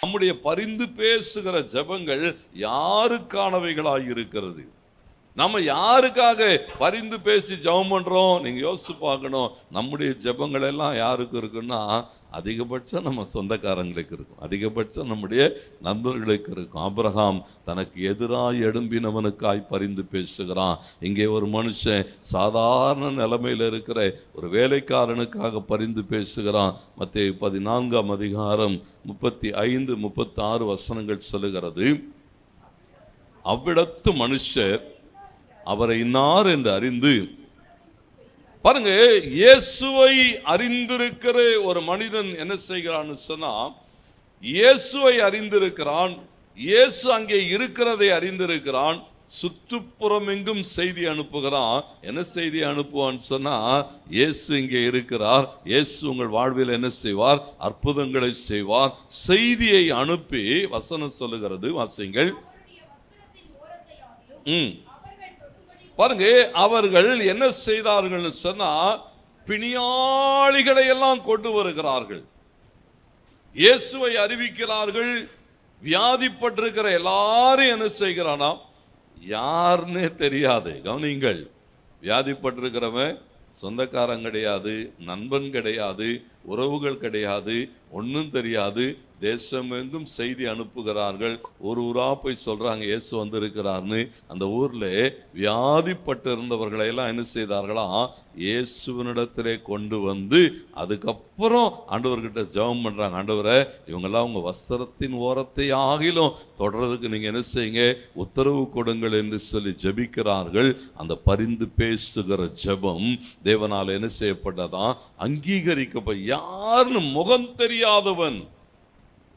நம்முடைய பரிந்து பேசுகிற ஜெபங்கள் யாருக்கானவைகளாய் இருக்கிறது? நம்ம யாருக்காக பரிந்து பேசி ஜெபம் பண்றோம்? நீங்க யோசிச்சு பார்க்கணும். நம்முடைய ஜெபங்கள் எல்லாம் யாருக்கு இருக்குன்னா அதிகபட்சம் நம்ம சொந்தக்காரங்களுக்கு இருக்கும். அதிகபட்சம் நம்முடைய நண்பர்களுக்கு இருக்கும். அப்ரஹாம் தனக்கு எதிராக எழும்பினவனுக்காய் பரிந்து பேசுகிறான். இங்கே ஒரு மனுஷன் சாதாரண நிலைமையில் இருக்கிற ஒரு வேலைக்காரனுக்காக பரிந்து பேசுகிறான். மத்திய பதினான்காம் அதிகாரம் முப்பத்தி ஐந்து முப்பத்தி ஆறு வசனங்கள் சொல்லுகிறது. அவ்விடத்து மனுஷர் அவரை இன்னார் என்று அறிந்து பாருங்க இயேசுவை அறிந்திருக்கிற ஒரு மனிதன் என்ன செய்கிறான்னு சொன்னா இயேசுவை அறிந்திருக்கிறான் இயேசு அங்கே இருக்கிறதை அறிந்திருக்கிறான் சுற்றுப்புறம் எங்கும் செய்தி அனுப்புகிறான். என்ன செய்தி அனுப்புவான்னு சொன்னா இயேசு இங்கே இருக்கிறார் இயேசு உங்கள் வாழ்வில் என்ன செய்வார்? அற்புதங்களை செய்வார். செய்தியை அனுப்பி வசனம் சொல்லுகிறது வாசிங்கள். ம். பாருங்க அவர்கள் என்ன செய்தார்கள் சொன்னா பிணியாளிகளை எல்லாம் கொண்டு வருகிறார்கள். இயேசுவை அறிவிக்கிறார்கள் வியாதிப்பட்டிருக்கிற எல்லாரும் என்ன செய்கிறானா யாருன்னே தெரியாது கவனிங்கள் வியாதிப்பட்டிருக்கிறவன் சொந்தக்காரன் கிடையாது நண்பன் கிடையாது உறவுகள் கிடையாது ஒன்றும் தெரியாது தேசமெங்கும் செய்தி அனுப்புகிறார்கள். ஒரு ஊரா போய் சொல்றாங்க இயேசு வந்திருக்கிறார்னு. அந்த ஊர்ல வியாதிப்பட்டு இருந்தவர்களை எல்லாம் என்ன செய்தார்களா? இயேசுவனிடத்திலே கொண்டு வந்து அதுக்கப்புறம் ஆண்டவர்கிட்ட ஜெபம் பண்றாங்க. ஆண்டவரை இவங்கெல்லாம் உங்க வஸ்திரத்தின் ஓரத்தை ஆகிலும் தொடர்றதுக்கு நீங்க என்ன செய்யுங்க? உத்தரவு கொடுங்கள் என்று சொல்லி ஜெபிக்கிறார்கள். அந்த பரிந்து பேசுகிற ஜெபம் தேவனால் என்ன செய்யப்பட்டதான் அங்கீகரிக்கப்ப யாருன்னு முகம் தெரியாதவன்.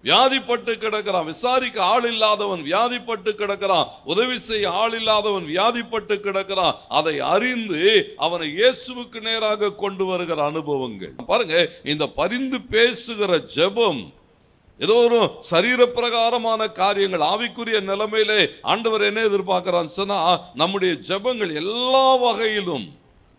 வியாதிப்பட்டு கிடக்கிறான். விசாரிக்க ஆள் இல்லாதவன் வியாதிப்பட்டு கிடக்கிறான். உதவி செய்ய ஆள் இல்லாதவன் வியாதிப்பட்டு கிடக்கிறான். அதை அறிந்து அவனை இயேசுவுக்கு நேராக கொண்டு வருகிற அனுபவங்கள். பாருங்க இந்த பரிந்து பேசுகிற ஜெபம் ஏதோ ஒரு சரீர பிரகாரமான காரியங்கள். ஆவிக்குரிய நிலைமையிலே ஆண்டவர் என்ன எதிர்பார்க்கிறான் சொன்னா நம்முடைய ஜெபங்கள் எல்லா வகையிலும்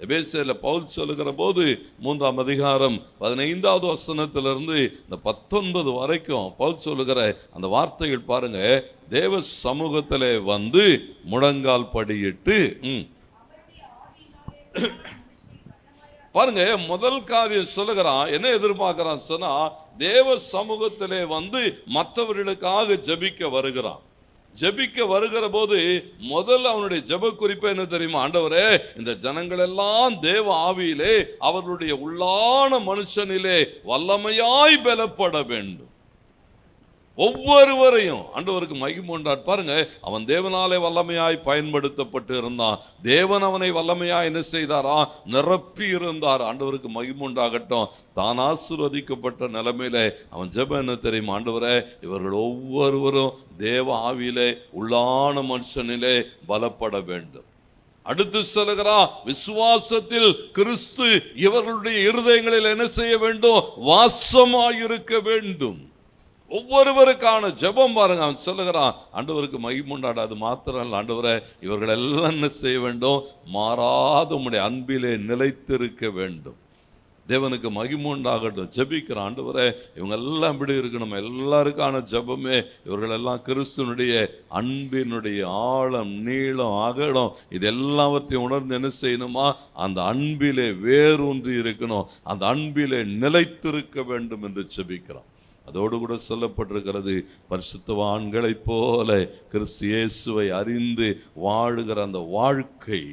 எபேசியர்ல பவுல் சொல்லுகிற போது மூன்றாம் அதிகாரம் பதினைந்தாவது வசனத்திலிருந்து இந்த பத்தொன்பது வரைக்கும் பவுல் சொல்லுகிற அந்த வார்த்தைகள் பாருங்க. தேவ சமூகத்திலே வந்து முழங்கால் படியிட்டு பாருங்க முதல் காரியம் சொல்லுகிறான் என்ன எதிர்பார்க்கிறான் சொன்னா தேவ சமூகத்திலே வந்து மற்றவர்களுக்காக ஜெபிக்க வருகிறான். ஜெபிக்க வருகிற போது முதல்ல அவனுடைய ஜப குறிப்பு என்ன தெரியுமா? ஆண்டவரே இந்த ஜனங்கள் எல்லாம் தேவ ஆவியிலே அவர்களுடைய உள்ளான மனுஷனிலே வல்லமையாய் பலப்பட வேண்டும். ஒவ்வொருவரையும் ஆண்டவருக்கு மகிமை உண்டாட் பாருங்க அவன் தேவனாலே வல்லமையாய் பயன்படுத்தப்பட்டு இருந்தான். தேவன் அவனை வல்லமையாய் என்ன செய்தாரா? நிரப்பி இருந்தார். ஆண்டவருக்கு மகிமை உண்டாகட்டும். தான் ஆசிர்வதிக்கப்பட்ட நிலைமையில அவன் ஜெபம் என்ன தெரியுமா ஆண்டவரே? இவர்கள் ஒவ்வொருவரும் தேவ ஆவியிலே உள்ளான மனுஷனிலே பலப்பட வேண்டும். அடுத்து சொல்லுகிறா விசுவாசத்தில் கிறிஸ்து இவர்களுடைய இருதயங்களில் என்ன செய்ய வேண்டும்? வாசமாயிருக்க வேண்டும். ஒவ்வொருவருக்கான ஜெபம் பாருங்க. அவன் சொல்லுகிறான் ஆண்டவருக்கு மகிமுண்டாடு அது மாத்திரம் இல்லை ஆண்டவரை இவர்கள் எல்லாம் என்ன செய்ய வேண்டும்? மாறாத உம்முடைய அன்பிலே நிலைத்திருக்க வேண்டும். தேவனுக்கு மகிமுண்டாகட்டும் ஜபிக்கிற ஆண்டவரை இவங்க எல்லாம் இப்படி இருக்கணும் எல்லாருக்கான ஜெபமே இவர்கள் எல்லாம் கிறிஸ்துனுடைய அன்பினுடைய ஆழம் நீளம் அகலம் இது எல்லாவற்றையும் உணர்ந்து என்ன செய்யணுமா? அந்த அன்பிலே வேரூன்றி இருக்கணும். அந்த அன்பிலே நிலைத்திருக்க வேண்டும் என்று ஜெபிக்கிறான் அதோடு கூட சொல்லப்பட்டிருக்கிறது பரிசுத்தவான்களைப் போல கிறிஸ்து இயேசுவை அறிந்து வாழுகிற அந்த வாழ்க்கை.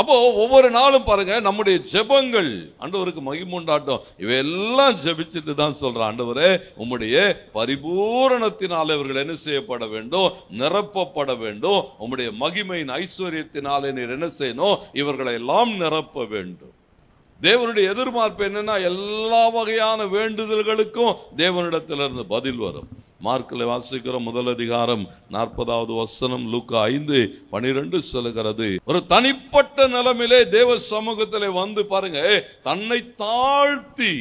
அப்போ ஒவ்வொரு நாளும் பாருங்க நம்முடைய ஜெபங்கள் ஆண்டவருக்கு மகிமுண்டாட்டம் இவையெல்லாம் ஜெபிச்சுட்டு தான் சொல்றான். ஆண்டவரே உம்முடைய பரிபூரணத்தினால் இவர்கள் என்ன செய்யப்பட வேண்டும்? நிரப்பப்பட வேண்டும். உம்முடைய மகிமையின் ஐஸ்வர்யத்தினாலே நீர் என்ன செய்யணும்? இவர்களை எல்லாம் நிரப்ப வேண்டும். தேவனுடைய எதிர்பார்ப்பு என்னன்னா எல்லா வகையான வேண்டுதல்களுக்கும் தேவனிடத்திலிருந்து பதில் வரும். மார்க்கில் வாசிக்கிற முதல் அதிகாரம் நாற்பதாவது வசனம் லூக்கா ஐந்து பனிரெண்டு சொல்லுகிறது. ஒரு தனிப்பட்ட நிலமிலே தேவ சமூகத்திலே வந்து பாருங்க தன்னை தாழ்த்தி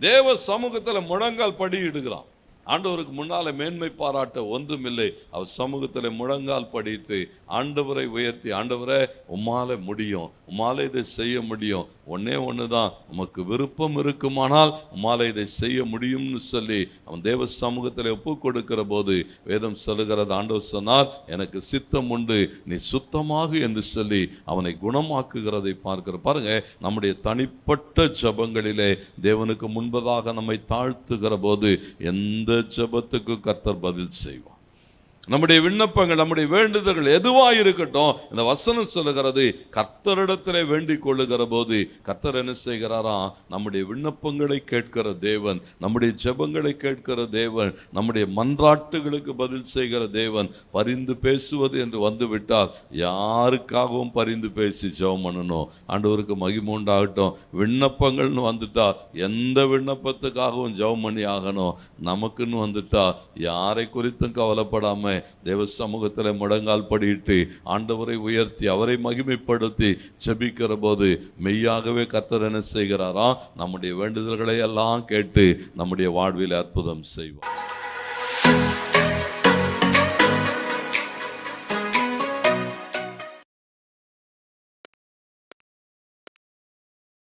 தேவ சமூகத்தில் முழங்கால் படியிடுகிறான். ஆண்டவருக்கு முன்னால மேன்மை பாராட்ட ஒன்றுமில்லை. அவர் சமூகத்தில் முழங்கால் படித்து ஆண்டவரை உயர்த்தி ஆண்டவரை உம்மால முடியும் உம்மால இதை செய்ய முடியும் ஒன்னே ஒன்று தான் உமக்கு விருப்பம் இருக்குமானால் உமால இதை செய்ய முடியும்னு சொல்லி அவன் தேவ சமூகத்தில் ஒப்பு கொடுக்கிற போது வேதம் சொல்லுகிறது. ஆண்டவர் சொன்னால் எனக்கு சித்தம் உண்டு நீ சுத்தமாக என்று சொல்லி அவனை குணமாக்குகிறதை பார்க்கிற பாருங்க நம்முடைய தனிப்பட்ட ஜபங்களிலே தேவனுக்கு முன்பதாக நம்மை தாழ்த்துகிற போது எந்த ஜபத்துக்கு கர்த்தர் பதில் செய்வான் நம்முடைய விண்ணப்பங்கள் நம்முடைய வேண்டுதல்கள் எதுவாக இருக்கட்டும் இந்த வசனம் சொல்லுகிறது கர்த்தரிடத்திலே வேண்டிக் கொள்ளுகிற போது கர்த்தர் என்ன செய்கிறாராம் நம்முடைய விண்ணப்பங்களை கேட்கிற தேவன் நம்முடைய ஜெபங்களை கேட்கிற தேவன் நம்முடைய மன்றாட்டுகளுக்கு பதில் செய்கிற தேவன் பரிந்து பேசுவது என்று வந்துவிட்டால் யாருக்காகவும் பரிந்து பேசி ஜெபம் பண்ணணும்? ஆண்டவருக்கு மகிமூண்டாகட்டும் விண்ணப்பங்கள்னு வந்துட்டா எந்த விண்ணப்பத்துக்காகவும் ஜெபம் பண்ணி ஆகணும்? நமக்குன்னு வந்துட்டா யாரை குறித்தும் கவலைப்படாமல் தேவ சமூகத்தில் முடங்கால் படியிட்டு ஆண்டவரை உயர்த்தி அவரை மகிமைப்படுத்தி செபிக்கிற போது மெய்யாகவே கர்த்தர் என்ன செய்கிறாரா? நம்முடைய வேண்டுதல்களை எல்லாம் கேட்டு நம்முடைய வாழ்வில் அற்புதம் செய்வார்.